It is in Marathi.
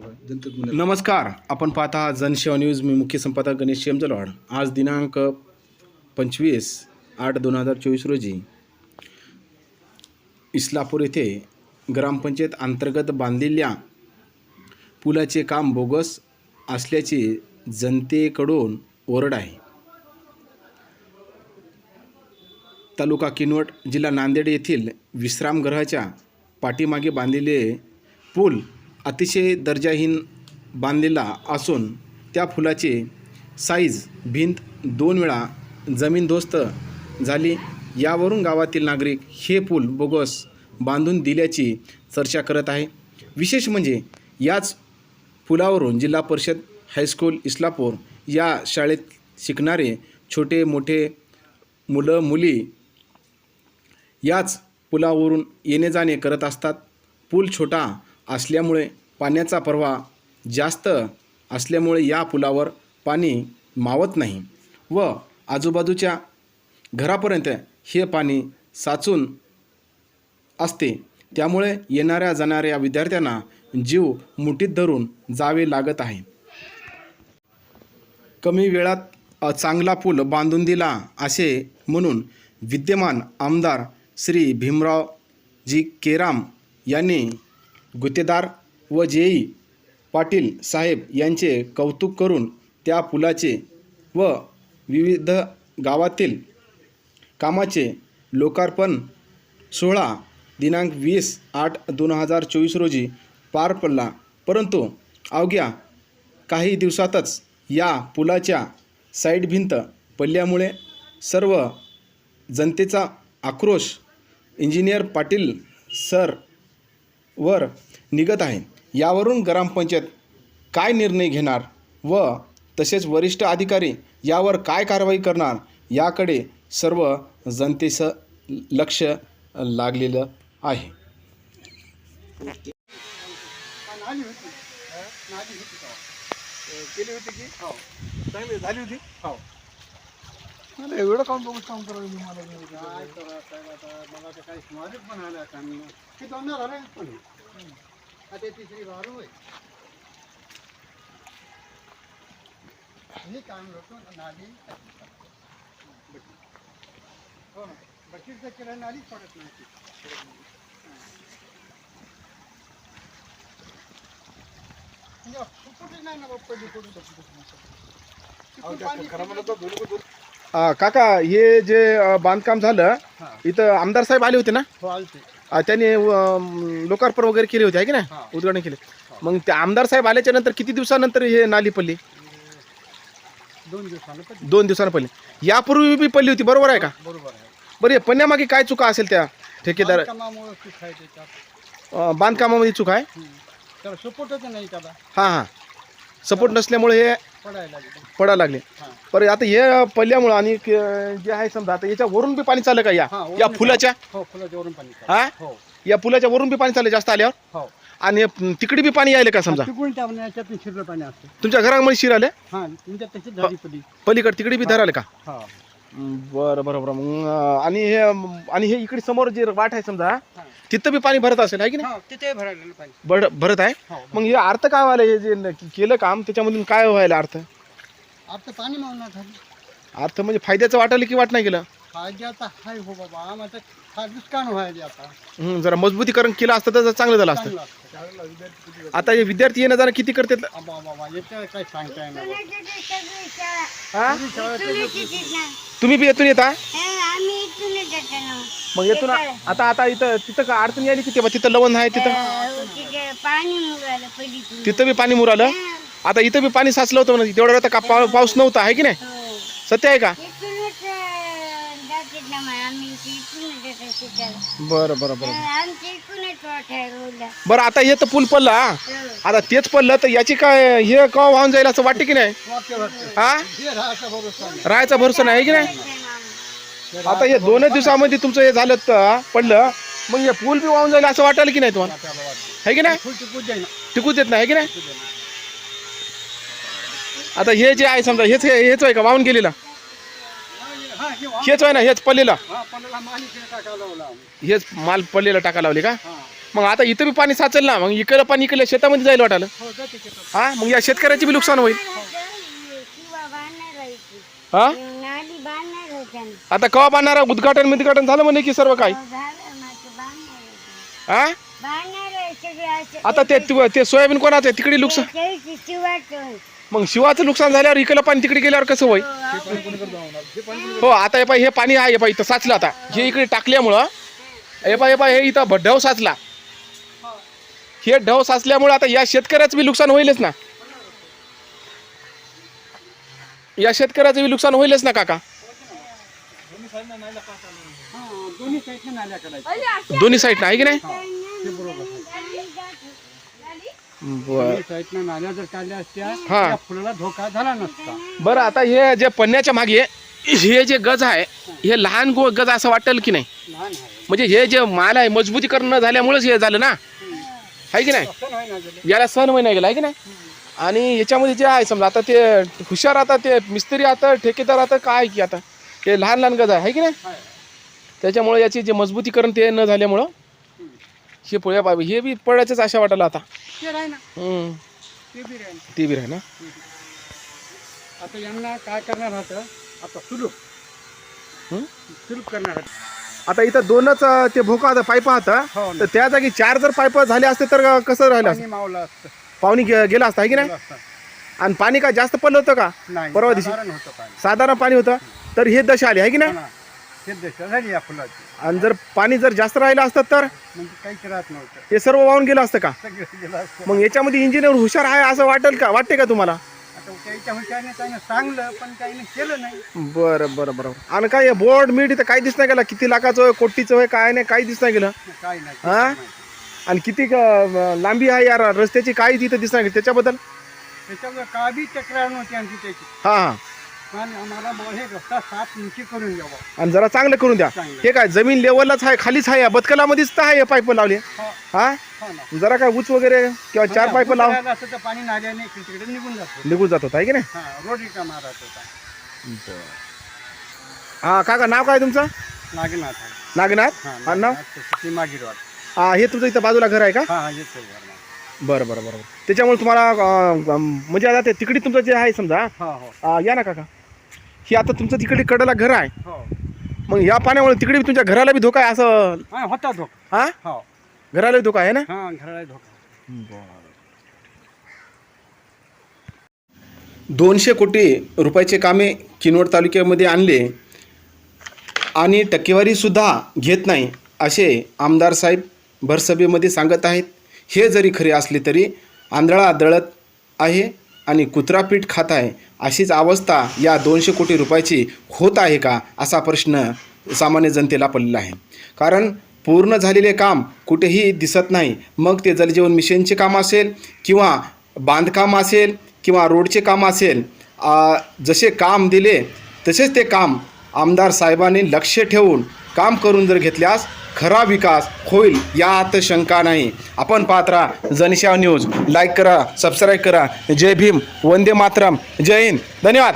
नमस्कार. आपण पाहता जनसेवा न्यूज. मी मुख्य संपादक गणेश शेमजलवाड आज दिनांक पंचवीस आठ दोन हजार चोवीस रोजी इस्लापूर येथे ग्रामपंचायत अंतर्गत बांधलेल्या पुलाचे काम बोगस असल्याचे जनतेकडून ओरड आहे. तालुका किनवट जिल्हा नांदेड येथील विश्रामगृहाच्या पाठीमागे बांधलेले पूल अतिशय दर्जाहीन बांधलेला असून त्या फुलाचे साईज भिंत दोन वेळा जमीनदोस्त झाली. यावरून गावातील नागरिक हे पूल बोगस बांधून दिल्याची चर्चा करत आहे. विशेष म्हणजे याच पुलावरून जिल्हा परिषद हायस्कूल इस्लापूर या शाळेत शिकणारे छोटे मोठे मुलं मुली याच पुलावरून येणे जाणे करत असतात. पूल छोटा असल्यामुळे पाण्याचा प्रवाह जास्त असल्यामुळे या पुलावर पाणी मावत नाही व आजूबाजूच्या घरापर्यंत हे पाणी साचून असते. त्यामुळे येणाऱ्या जाणाऱ्या विद्यार्थ्यांना जीव मुठीत धरून जावे लागत आहे. कमी वेळात चांगला पूल बांधून दिला असे म्हणून विद्यमान आमदार श्री भीमरावजी केराम यांनी गुत्तेदार व जेई पाटील साहेब यांचे कौतुक करून त्या पुलाचे व विविध गावातील कामाचे लोकार्पण सोळा दिनांक वीस आठ दोन हजार चोवीस रोजी पार पडला. परंतु अवघ्या काही दिवसातच या पुलाच्या साईड भिंत पडल्यामुळे सर्व जनतेचा आक्रोश. इंजिनियर पाटील सर वर निघत आहे. यावरून ग्रामपंचायत काय निर्णय घेणार व तसेच वरिष्ठ अधिकारी यावर काय कारवाई करणार याकडे सर्व जनतेचं लक्ष लागलेलं आहे. केली होती की हो चांगली झाली होती हो मला एवढं काम बघून काम करावं मला काय करा काय आता मला तर काही समाजच पण आला आता. मी ते दोनदा झाले? पण आता तिसरी बार होय हे काम होतो नाली। हो। ना बकीचं केलं नालीच पडत नाही ती. म्हणजे फुटतच नाही ना बाप्पा, पहिली फुटत होती तशी. काका हे जे अ, बांधकाम झालं हा. इथं आमदार साहेब आले होते ना? हो आलते। अ, त्यांनी लोकार्पण वगैरे केले होते आहे की नाही. उद्घाटन केले. मग ते आमदार साहेब आल्याच्यानंतर किती दिवसानंतर हे नाली पडली? दोन दिवसानं पण दोन दिवसानं पडली. यापूर्वी बी पडली होती बरोबर आहे का? बरोबर आहे. बरं हे पडण्यामागे काय चुका असेल त्या ठेकेदार? बांधकामामुळं सुख आहे त्याच्यात. अ, बांधकामामध्ये चूक आहे? हम्म. त्याला सपोर्टच नाही त्याला. हां हां. सपोर्ट नसल्यामुळे हे पडायला लागलं. पडायला लागले. हा. बरं आता हे पडल्यामुळं आणि क- जे आहे समजा आता याच्या वरून बी पाणी चाललं का या? हा, वरून या बी फुलाच्या? हो फुलाच्या वरून पाणी. हा? हो. या पुलाच्या वरून बी पाणी चाललं जास्त आल्यावर? हो. आणि हे तिकडे बी पाणी यायलं का समजा? तिकडून त्या याच्यातून शिरलं पाणी असतं. तुमच्या घरामध्ये शिर आले? हा तुमच्या त्याची झाली पडी पलीकडे तिकडे बी धर आले का? हा. बरं बरं बरं. मग आणि हे आणि हे इकडे समोर जे वाट आहे समजा. तिथं बी पाणी भरत असेल आहे की नाही? हा तिथे भरायला पाणी भर भरत आहे? हो मग हे अर्थ काय व्हायला हे जे न- केलं काम त्याच्यामधून काय व्हायला अर्थ? आता पाणी मावणार अर्थ म्हणजे फायद्याचं वाटलं की वाट नाही हाय हो बाबा. आम्हाला नुकसान व्हायचे आता. जरा मजबूतीकरण केलं असतं तर चांगलं झालं असतं. चांगलं आता हे विद्यार्थी येणं जाणं किती करतात? बाबा बाबा याच्या काय सांगता येणार? हा? तुम्ही बी येथून येता? मग येथून आता आता इथं तिथं का अडचण आली किती तिथं लवण आहे तिथं? तिथे पाणी मुगाला पडली तिथं बी पाणी मुरालं? आता इथं बी पाणी साचलं होतं म्हणजे तेवढ्या वेळात का पाव- पाऊस नव्हता आहे की नाही? हो. सत्य आहे का? शिकायला. बरं बरं बरं. आमच्या इथूनच वाट आहे रोडला. बरं आता हे तर पूल पडला हा. हो. आता तेच पडलं तर याची काय हे कवा वाहून जाईल असं वाटते की नाही? हा? हे राहायचा भरोसा नाही. की नाही? हे आता हे दोनच दिवसामध्ये तुमचं हे झालं तर पडलं मग हे पूल बी वाहून जाईल असं वाटायला की नाही तुम्हाला? आहे की नाही? टिकूच येत नाही आहे की नाही. आता हे जे आहे समजा हेच हेच आहे का वाहून गेलेला? हा, हे हेच आहे ना हेच हा, इकडे आम्ही. हेच माल पडलेला टाका लावले का? हा. मग आता इथं बी पाणी साचेल ना मग इकडलं पाणी इकडल्या शेतामध्ये जाईल वाटायला. हो जाते शेतात. हा मग या शेतकऱ्याचे बी नुकसान होईल. हा? आता कवा बांधणार उद्घाटन उद्घाटन झालं म्हणे की सर्व काय होतं हा? असं आता ते ते सोयाबीन कोणाचं आहे? तिकडे नुकसान मग शिवाचं नुकसान झाल्यावर इकडलं पाणी तिकडे गेल्यावर कसं होईल हो आता हे पाय हे पाणी आहे हे पाय इथं साचलं आता. हे इकडे टाकल्यामुळं हे पाय हे पाय हे इथं ढव साचला. हे ढव साचल्यामुळे आता या शेतकऱ्याचं बी नुकसान होईलच ना. या शेतकऱ्याचं बी नुकसान होईलच ना काका. दोन्ही साईड ना साईडनं आहे की नाही? बर. दोन्ही साईडनं नाल्या जर काढल्या असत्या हा. त्या फुलाला धोका झाला नसता. बरं आता हे जे पन्न्याच्या मागे हे जे गज आहे हे लहान गो गज असं वाटेल की नाही? लहान आहे. म्हणजे हे जे माल आहे मजबूतीकरण न झाल्यामुळेच हे झालं ना? आहे की नाही? असं नाही ना गेलं. याला सण महिना गेला आहे की नाही? आणि याच्यामध्ये जे आहे समजा आता ते हुशार आता ते मिस्त्री आता ठेकेदार आता काय की आता? ते लहान लहान गज आहे की नाही? आहे. त्याच्यामुळे याची जे मजबूतीकरण ते न झाल्यामुळं हे पोळ्या पाहिजे हे बी पडायचंच आशा वाटायला आता. ते राही ना? हम्म. ते बी राही ना ते बी आहे ना आता यांना काय करणार आता? सुलूप? सुलूप करणार. आता इथं दोनच अं, ते भोका आता पाईप होता हो तर त्या जागी चार जर पाईप झाले असते तर अं, कसं राहिलं असतं? पाणी मावलं असतं. पाहुणी गे- गेला असता है की नाही? गेलं असतं. आणि पाणी काय जास्त पडलं होतं का? नाही परवा दिवशी? साधारण होतं पाणी. साधारण पाणी होतं. तर हे दशा आली आहे की नाही? हा हे दशा झाली या फुलाची. आणि जर पाणी जर जास्त राहिलं असतं तर? म्हणजे काहीच राहत नव्हतं. हे सर्व वाहून गेलं असतं का? सगळं गेलं असतं. मग याच्यामध्ये इंजिनियर हुशार आहे असं वाटेल का? वाटते का तुम्हाला? आता त्याच्या हुशाने त्याने सांगलं पण त्याने केलं नाही. बरं बरं बरं. आणि काय हे बोर्ड मीठ इथं काही दिसत नाही गेलं? किती लाखाचं आहे कोटीचं आहे काय नाही काही नाही गेलं? काय नाही हा? माहिती. आणि किती अं, लांबी आहे या रस्त्याची काही तिथं नाही त्याच्याबद्दल? त्याच्यावर का बी तक्रार नव्हती आमची त्याची. हां हां. आणि आम्हाला बुवा हे रस्ता साफ उंची करून द्यावा. आणि जरा चांगलं करून द्या. चांगलं. हे काय जमीन लेवललाच आहे खालीच आहे या बदकलामध्येच तर आहे पाईप लावले. हो. हा? हो ना. जरा काय उच वगैरे किंवा चार हा, पाईप लाव. उतरायला असं तर पाणी नाल्याने इकडे तिकडे निघून जातो निघून जात होता आहे की नाही? हा रोड होता. हा काका नाव काय तुमचं? नागनाथ आहे. नागनाथ? हा नाव? नागनाथ, ती मागीर वाट हा हे तुमचं इथं बाजूला घर आहे का? हा हा येतो घरमा बरं बरं बरं. त्याच्यामुळे तुम्हाला अं, अं, म्हणजे आता ते तिकडे तुमचं जे आहे समजा हो हो. अं, या ना काका. ही आता तुमचं तिकडे कडेला घर आहे. हो. मग या पाण्यामुळे तिकडे बी तुमच्या घराला बी धोका आहे असं? हा होता धोका. हा? हो. घराला बी धोका आहे ना? हा घराला धोका दोनशे कोटी रुपयाचे कामे किनवट तालुक्यामध्ये आणले आणि टक्केवारीसुद्धा घेत नाही असे आमदार साहेब भरसभेमध्ये सांगत आहेत. हे जरी खरे असले तरी आंधळा दळत आहे. आणि कुत्रा पीठ खात आहे अशीच अवस्था या दोनशे कोटी रुपयाची होत आहे का असा प्रश्न सामान्य जनतेला पडलेला आहे. कारण पूर्ण झालेले काम कुठेही दिसत नाही. मग ते जलजीवन मिशनचे काम असेल किंवा बांधकाम असेल किंवा रोडचे काम असेल जसे काम दिले तसेच ते काम आमदार साहेबांनी लक्ष ठेवून काम करून जर घेतल्यास खरा विकास होईल यात शंका नाही. आपण पात्रा जनशा न्यूज. लाईक करा सबस्क्राईब करा. जय भीम. वंदे मातरम. जय हिंद. धन्यवाद.